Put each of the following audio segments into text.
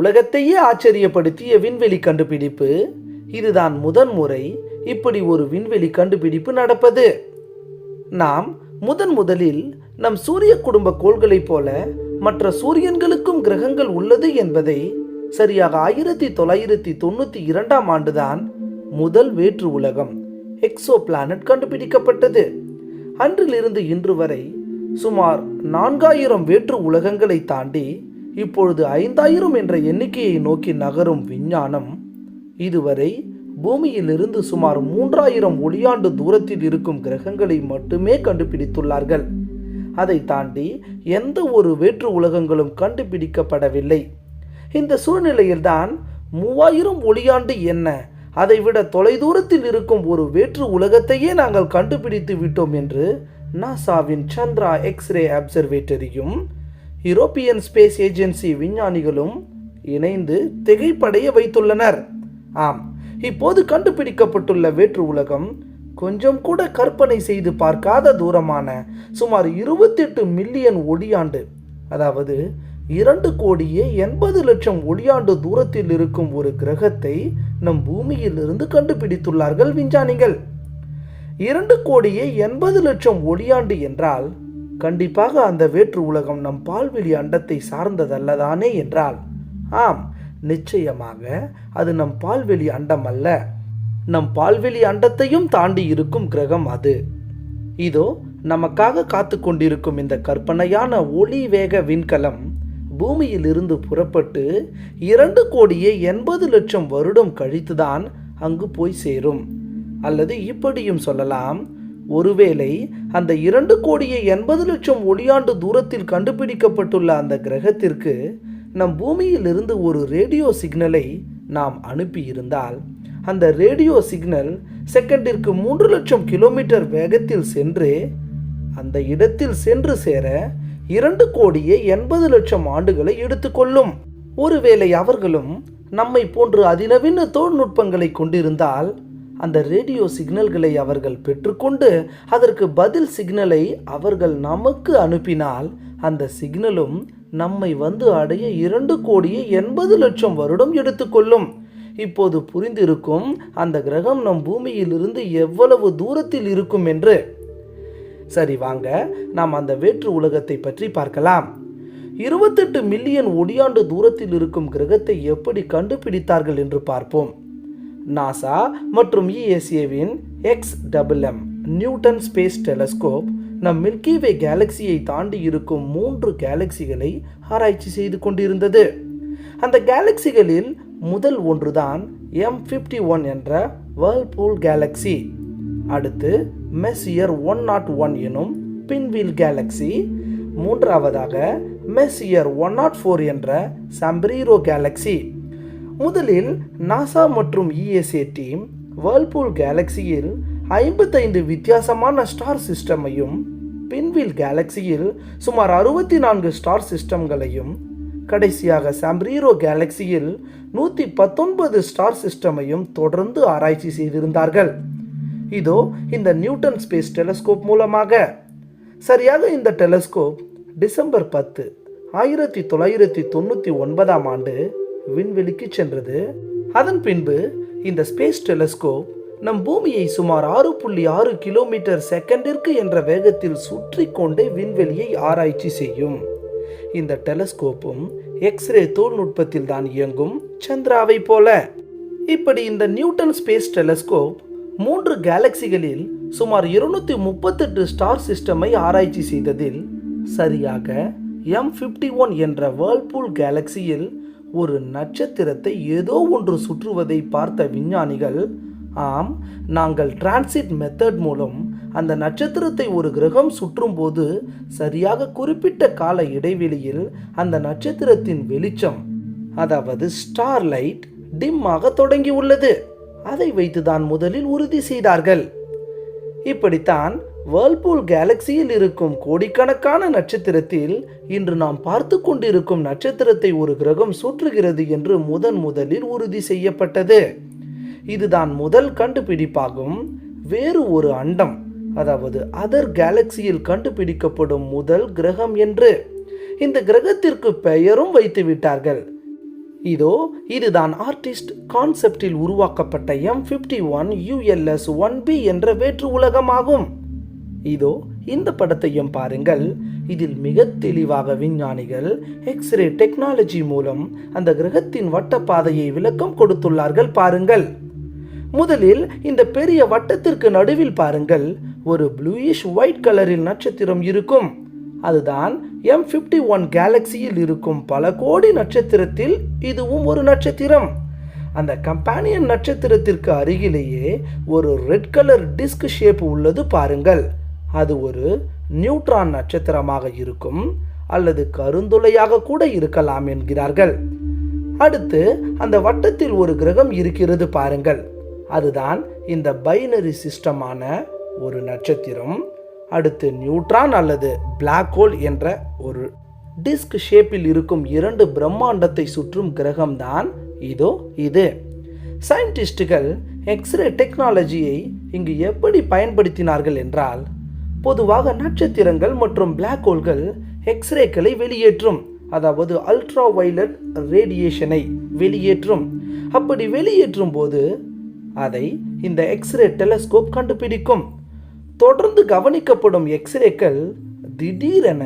உலகத்தையே ஆச்சரியப்படுத்திய விண்வெளி கண்டுபிடிப்பு. இதுதான் முதன் முறை இப்படி ஒரு விண்வெளி கண்டுபிடிப்பு நடப்பது. நாம் முதன் முதலில் நம் சூரிய குடும்ப கோள்களைப் போல மற்ற சூரியன்களுக்கும் கிரகங்கள் உள்ளது என்பதை சரியாக ஆயிரத்தி தொள்ளாயிரத்தி தொண்ணூற்றி இரண்டாம் ஆண்டுதான் முதல் வேற்று உலகம் எக்ஸோ பிளானட் கண்டுபிடிக்கப்பட்டது. அன்றிலிருந்து இன்று வரை சுமார் நான்காயிரம் வேற்று உலகங்களை தாண்டி இப்பொழுது ஐந்தாயிரம் என்ற எண்ணிக்கையை நோக்கி நகரும் விஞ்ஞானம் இதுவரை பூமியிலிருந்து சுமார் மூன்றாயிரம் ஒளியாண்டு தூரத்தில் இருக்கும் கிரகங்களை மட்டுமே கண்டுபிடித்துள்ளார்கள். அதை தாண்டி எந்த ஒரு வேற்று உலகங்களும் கண்டுபிடிக்கப்படவில்லை. இந்த சூழ்நிலையில்தான் மூவாயிரம் ஒளியாண்டு என்ன அதைவிட தொலைதூரத்தில் இருக்கும் ஒரு வேற்று உலகத்தையே நாங்கள் கண்டுபிடித்து விட்டோம் என்று நாசாவின் சந்திரா எக்ஸ்ரே அப்சர்வேட்டரியும் யூரோப்பியன் ஸ்பேஸ் ஏஜென்சி விஞ்ஞானிகளும் இணைந்து திகைப்படைய வைத்துள்ளனர். ஆம் இப்போது கண்டுபிடிக்கப்பட்டுள்ள வேற்று உலகம் கொஞ்சம் கூட கற்பனை செய்து பார்க்காத தூரமான சுமார் இருபத்தெட்டு மில்லியன் ஒளியாண்டு அதாவது இரண்டு கோடியே எண்பது லட்சம் ஒளியாண்டு தூரத்தில் இருக்கும் ஒரு கிரகத்தை நம் பூமியிலிருந்து கண்டுபிடித்துள்ளார்கள் விஞ்ஞானிகள். இரண்டு கோடியே எண்பது லட்சம் ஒளியாண்டு என்றால் கண்டிப்பாக அந்த வேற்று உலகம் நம் பால்வெளி அண்டத்தை சார்ந்ததல்லதானே என்றால் ஆம் நிச்சயமாக அது நம் பால்வெளி அண்டம் அல்ல நம் பால்வெளி அண்டத்தையும் தாண்டி இருக்கும் கிரகம் அது. இதோ நமக்காக காத்து கொண்டிருக்கும் இந்த கற்பனையான ஒளி வேக விண்கலம் பூமியிலிருந்து புறப்பட்டு இரண்டு கோடியே எண்பது லட்சம் வருடம் கழித்துதான் அங்கு போய் சேரும். அல்லது இப்படியும் சொல்லலாம் ஒருவேளை அந்த இரண்டு கோடியே எண்பது லட்சம் ஒளியாண்டு தூரத்தில் கண்டுபிடிக்கப்பட்டுள்ள அந்த கிரகத்திற்கு நம் பூமியிலிருந்து ஒரு ரேடியோ சிக்னலை நாம் அனுப்பியிருந்தால் அந்த ரேடியோ சிக்னல் செகண்டிற்கு மூன்று லட்சம் கிலோமீட்டர் வேகத்தில் சென்று அந்த இடத்தில் சென்று சேர இரண்டு கோடியே எண்பது லட்சம் ஆண்டுகளை எடுத்துக்கொள்ளும். ஒருவேளை அவர்களும் நம்மை போன்று அதிநவீன தொழில்நுட்பங்களை கொண்டிருந்தால் அந்த ரேடியோ சிக்னல்களை அவர்கள் பெற்றுக்கொண்டு அதற்கு பதில் சிக்னலை அவர்கள் நமக்கு அனுப்பினால் அந்த சிக்னலும் நம்மை வந்து அடைய இரண்டு கோடியே எண்பது லட்சம் வருடம் எடுத்துக்கொள்ளும். இப்போது புரிந்திருக்கும் அந்த கிரகம் நம் பூமியிலிருந்து எவ்வளவு தூரத்தில் இருக்கும் என்று. சரி வாங்க நாம் அந்த வேற்று உலகத்தை பற்றி பார்க்கலாம். இருபத்தெட்டு மில்லியன் ஒடியாண்டு தூரத்தில் இருக்கும் கிரகத்தை எப்படி கண்டுபிடித்தார்கள் என்று பார்ப்போம். நாசா மற்றும் இஎஸ்ஏவின் X double M Newton space telescope நம் மில்கி வே கேலக்சியை தாண்டி இருக்கும் மூன்று கேலக்சிகளை ஆராய்ச்சி செய்து கொண்டிருந்தது. அந்த கேலக்சிகளில் முதல் ஒன்றுதான் எம் ஃபிஃப்டி ஒன் என்ற வேர்ல்பூல் கேலக்சி அடுத்து மெஸ்ஸியர் ஒன் நாட் ஒன் எனும் பின்வீல் கேலக்சி மூன்றாவதாக மெஸ்ஸியர் ஒன் நாட் ஃபோர் என்ற சம்பிரீரோ கேலக்சி முதலில் நாசா மற்றும் இஎஸ்ஏ டீம் வேர்ல்பூல் கேலக்சியில் ஐம்பத்தைந்து வித்தியாசமான ஸ்டார் சிஸ்டமையும் பின்வில் கேலக்சியில் சுமார் அறுபத்தி நான்கு ஸ்டார் சிஸ்டம்களையும் கடைசியாக சாம்ரீரோ கேலக்சியில் நூற்றி பத்தொன்பது ஸ்டார் சிஸ்டமையும் தொடர்ந்து ஆராய்ச்சி செய்திருந்தார்கள். இதோ இந்த நியூட்டன் ஸ்பேஸ் டெலஸ்கோப் மூலமாக. சரியாக இந்த டெலஸ்கோப் டிசம்பர் பத்து ஆயிரத்தி தொள்ளாயிரத்தி தொண்ணூற்றி ஒன்பதாம் ஆண்டு விண்வெளிக்கு சென்றது. அதன் பின்பு இந்த ஸ்பேஸ் டெலஸ்கோப் நம் பூமியை சுமார் ஆறு புள்ளி ஆறு கிலோமீட்டர் செகண்டிற்கு என்ற வேகத்தில் சுற்றி கொண்டே விண்வெளியை ஆராய்ச்சி செய்யும். இந்த டெலஸ்கோப்பும் எக்ஸ்ரே தொழில்நுட்பத்தில் தான் இயங்கும் சந்திராவை போல. இப்படி இந்த நியூட்டன் ஸ்பேஸ் டெலஸ்கோப் மூன்று கேலக்சிகளில் சுமார் இருநூத்தி முப்பத்தெட்டு ஸ்டார் சிஸ்டமை ஆராய்ச்சி செய்ததில் சரியாக எம் ஃபிஃப்டி ஒன் என்ற வேர்ல்பூல் கேலக்சியில் ஒரு நட்சத்திரத்தை ஏதோ ஒன்று சுற்றுவதை பார்த்த விஞ்ஞானிகள் ஆம் நாங்கள் டிரான்சிட் மெத்தட் மூலம் அந்த நட்சத்திரத்தை ஒரு கிரகம் சுற்றும் போது சரியாக குறிப்பிட்ட கால இடைவெளியில் அந்த நட்சத்திரத்தின் வெளிச்சம் அதாவது ஸ்டார் லைட் டிம்மாக தொடங்கி உள்ளது அதை வைத்துதான் முதலில் உறுதி செய்தார்கள். இப்படித்தான் வேர்ல்பூல் கேலக்சியில் இருக்கும் கோடிக்கணக்கான நட்சத்திரத்தில் இன்று நாம் பார்த்து கொண்டிருக்கும் நட்சத்திரத்தை ஒரு கிரகம் சுற்றுகிறது என்று முதன் முதலில் உறுதி செய்யப்பட்டது. இதுதான் முதல் கண்டுபிடிப்பாகும். வேறு ஒரு அண்டம் அதாவது அதர் கேலக்சியில் கண்டுபிடிக்கப்படும் முதல் கிரகம் என்று. இந்த கிரகத்திற்கு பெயரும் வைத்து விட்டார்கள். இதோ இதுதான் ஆர்டிஸ்ட் கான்செப்டில் உருவாக்கப்பட்ட M fifty one ULS one B என்ற வேற்று உலகமாகும். இதோ இந்த படத்தையும் பாருங்கள். இதில் மிக தெளிவாக விஞ்ஞானிகள் எக்ஸ்ரே டெக்னாலஜி மூலம் அந்த கிரகத்தின் வட்டப்பாதையை விளக்கம் கொடுத்துள்ளார்கள் பாருங்கள். முதலில் இந்த பெரிய வட்டத்திற்கு நடுவில் பாருங்கள். ஒரு ப்ளூயிஷ் ஒயிட் கலரில் நட்சத்திரம் இருக்கும். அதுதான் எம் ஃபிஃப்டி ஒன் கேலக்சியில் இருக்கும் பல கோடி நட்சத்திரத்தில் இதுவும் ஒரு நட்சத்திரம். அந்த கம்பானியன் நட்சத்திரத்திற்கு அருகிலேயே ஒரு ரெட் கலர் டிஸ்க் ஷேப் உள்ளது பாருங்கள். அது ஒரு நியூட்ரான் நட்சத்திரமாக இருக்கும் அல்லது கருந்துளையாக கூட இருக்கலாம் என்கிறார்கள். அடுத்து அந்த வட்டத்தில் ஒரு கிரகம் இருக்கிறது பாருங்கள். அதுதான் இந்த பைனரி சிஸ்டமான ஒரு நட்சத்திரம். அடுத்து நியூட்ரான் அல்லது பிளாக் ஹோல் என்ற ஒரு டிஸ்க் ஷேப்பில் இருக்கும் இரண்டு பிரம்மாண்டத்தை சுற்றும் கிரகம்தான் இதோ இது. சயின்டிஸ்டுகள் எக்ஸ்ரே டெக்னாலஜியை இங்கு எப்படி பயன்படுத்தினார்கள் என்றால் பொதுவாக நட்சத்திரங்கள் மற்றும் பிளாக் ஹோல்கள் எக்ஸ்ரேக்களை வெளியேற்றும் அதாவது அல்ட்ரா வயலட் ரேடியேஷனை வெளியேற்றும். அப்படி வெளியேற்றும் போது அதை இந்த எக்ஸ்ரே டெலஸ்கோப் கண்டுபிடிக்கும். தொடர்ந்து கவனிக்கப்படும் எக்ஸ்ரேக்கள் திடீரென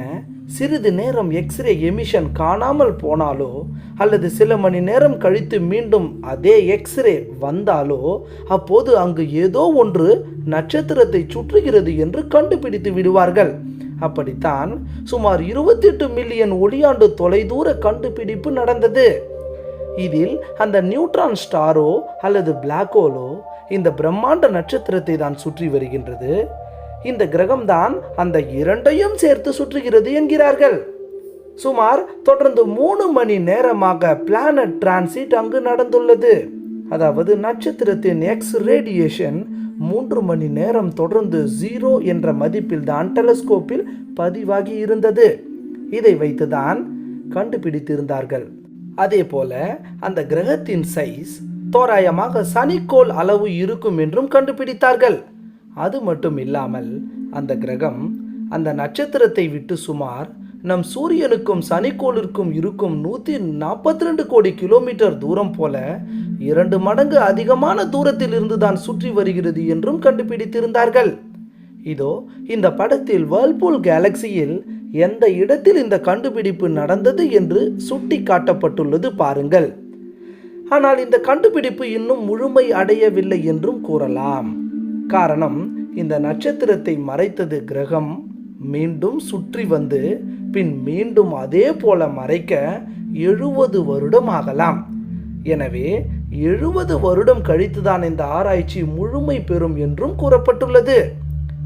சிறிது நேரம் எக்ஸ்ரே எமிஷன் காணாமல் போனாலோ அல்லது சில மணி நேரம் கழித்து மீண்டும் அதே எக்ஸ்ரே வந்தாலோ அப்போது அங்கு ஏதோ ஒன்று நட்சத்திரத்தை சுற்றுகிறது என்று கண்டுபிடித்து விடுவார்கள். அப்படித்தான் சுமார் 28 மில்லியன் ஒளியாண்டு தொலைதூர கண்டுபிடிப்பு நடந்தது. இதில் அந்த நியூட்ரான் ஸ்டாரோ அல்லது பிளாக் ஹோலோ இந்த பிரம்மாண்ட நட்சத்திரத்தை தான் சுற்றி வருகின்றது. இந்த கிரகம்தான் அந்த இரண்டையும் சேர்த்து சுற்றுகிறது என்கிறார்கள். சுமார் தொடர்ந்து மூணு மணி நேரமாக பிளானட் டிரான்சிட் அங்கு நடந்துள்ளது. அதாவது நட்சத்திரத்தின் எக்ஸ் ரேடியேஷன் மூன்று மணி நேரம் தொடர்ந்து ஜீரோ என்ற மதிப்பில் தான் டெலஸ்கோப்பில் பதிவாகி இருந்தது. இதை வைத்துதான் கண்டுபிடித்திருந்தார்கள். அதே போல அந்த கிரகத்தின் சைஸ் தோராயமாக சனிக்கோள் அளவு இருக்கும் என்றும் கண்டுபிடித்தார்கள். அது மட்டும் இல்லாமல் அந்த கிரகம் அந்த நட்சத்திரத்தை விட்டு சுமார் நம் சூரியனுக்கும் சனிக்கோளிற்கும் இருக்கும் நூற்றி நாற்பத்தி ரெண்டு கோடி கிலோமீட்டர் தூரம் போல இரண்டு மடங்கு அதிகமான தூரத்தில் இருந்து தான் சுற்றி வருகிறது என்றும் கண்டுபிடித்திருந்தார்கள். இதோ இந்த படத்தில் வேர்ல்பூல் கேலக்சியில் எந்த இடத்தில் இந்த கண்டுபிடிப்பு நடந்தது என்று சுட்டி காட்டப்பட்டுள்ளது பாருங்கள். ஆனால் இந்த கண்டுபிடிப்பு இன்னும் முழுமை அடையவில்லை என்றும் கூறலாம். காரணம் இந்த நட்சத்திரத்தை மறைத்தது கிரகம். மீண்டும் சுற்றி வந்து பின் மீண்டும் அதே போல மறைக்க எழுபது வருடம் ஆகலாம். எனவே எழுபது வருடம் கழித்துதான் இந்த ஆராய்ச்சி முழுமை பெறும் என்றும் கூறப்பட்டுள்ளது.